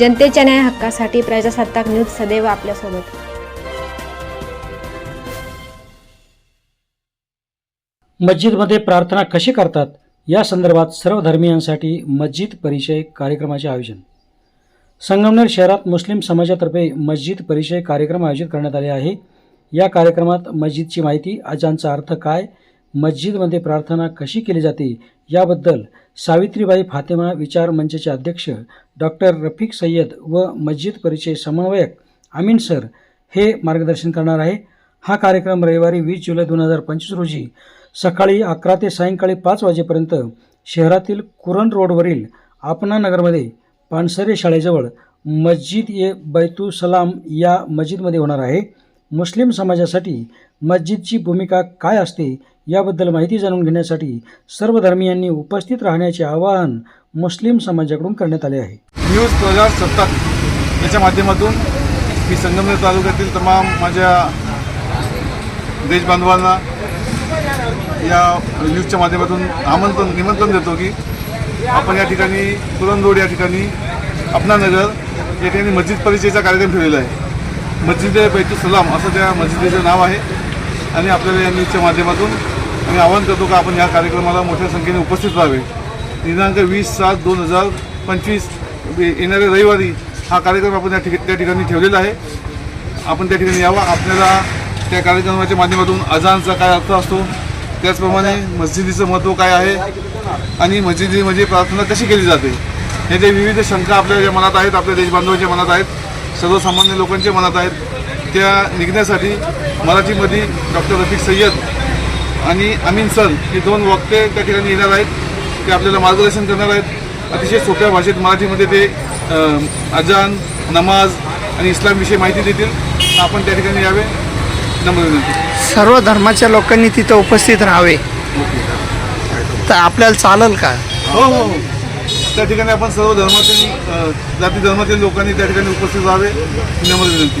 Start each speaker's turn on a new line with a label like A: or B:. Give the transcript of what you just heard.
A: जनतेच्या न्याय हक्कासाठी प्रजासत्ताक न्यूज सदैव आपल्यासोबत.
B: मस्जिदमध्ये प्रार्थना कशी करतात? या संदर्भात सर्व धर्मियांसाठी मस्जिद परिचय कार्यक्रमाचे आयोजन. संगमनेर शहरात मुस्लिम समाजातर्फे मस्जिद परिचय कार्यक्रम आयोजित करण्यात आले आहे. या कार्यक्रमात मस्जिदची माहिती अजानचा अर्थ काय? मस्जिदमध्ये प्रार्थना कशी केली जाते? याबद्दल सावित्रीबाई फातेमा विचार मंचचे अध्यक्ष डॉक्टर रफिक सय्यद व मस्जिद परिचय समन्वयक अमीन सर हे मार्गदर्शन करणार आहे. हा कार्यक्रम रविवारी वीस जुलै दोन हजार पंचवीस रोजी सकाळी अकरा ते सायंकाळी पाच वाजेपर्यंत शहरातील कुरण रोडवरील आपना नगरमध्ये पानसरे शाळेजवळ मस्जिद ए बैतू सलाम या मस्जिदमध्ये होणार आहे. मुस्लिम समाजासाठी मस्जिदची भूमिका काय असते याबद्दल माहिती जाणून घेण्यासाठी सर्व धर्मियांनी उपस्थित राहण्याचे आवाहन मुस्लिम समाजाकडून करण्यात आले आहे.
C: न्यूज प्रजासत्ताक याच्या माध्यमातून मी संगमनेर तालुक्यातील तमाम माझ्या देशबांधवांना या न्यूजच्या माध्यमातून आमंत्रण निमंत्रण देतो की आपण या ठिकाणी पुरण रोड या ठिकाणी अपनानगर या ठिकाणी मस्जिद परिचयचा कार्यक्रम ठेवलेला आहे. मस्जिद बैतुल सलाम असं त्या मस्जिदेचं नाव आहे. आणि आपल्याला या न्यूजच्या माध्यमातून मी आवाहन करतो का आपण या कार्यक्रमाला मोठ्या संख्येने उपस्थित व्हावे. दिनांक वीस सात दोन हजार पंचवीस येणाऱ्या रविवारी हा कार्यक्रम आपण त्या ठिक त्या ठिकाणी ठेवलेला आहे. आपण त्या ठिकाणी यावा. आपल्याला त्या कार्यक्रमाच्या माध्यमातून अजानचा काय अर्थ असतो? त्याचप्रमाणे मस्जिदीचं महत्त्व काय आहे? आणि मस्जिदीमध्ये म्हणजे प्रार्थना कशी केली जाते? हे जे विविध शंका आपल्या ज्या मनात आहेत आपल्या देशबांधवांच्या मनात आहेत सर्वसामान्य लोकांच्या मनात आहेत त्या निघण्यासाठी मराठीमध्ये डॉक्टर रफिक सय्यद आणि अमीन सर हे दोन वक्ते त्या ठिकाणी येणार आहेत ते आपल्याला मार्गदर्शन करणार आहेत. अतिशय सोप्या भाषेत मराठीमध्ये ते अजान नमाज आणि इस्लामविषयी माहिती देतील. आपण त्या ठिकाणी यावे. नम्र विनंती.
D: सर्व धर्माच्या लोकांनी तिथं उपस्थित राहावे. तर आपल्याला चालेल का?
C: हो हो हो. त्या ठिकाणी आपण सर्व धर्मातील जाती धर्मातील लोकांनी त्या ठिकाणी उपस्थित राहावे. नम्र विनंती.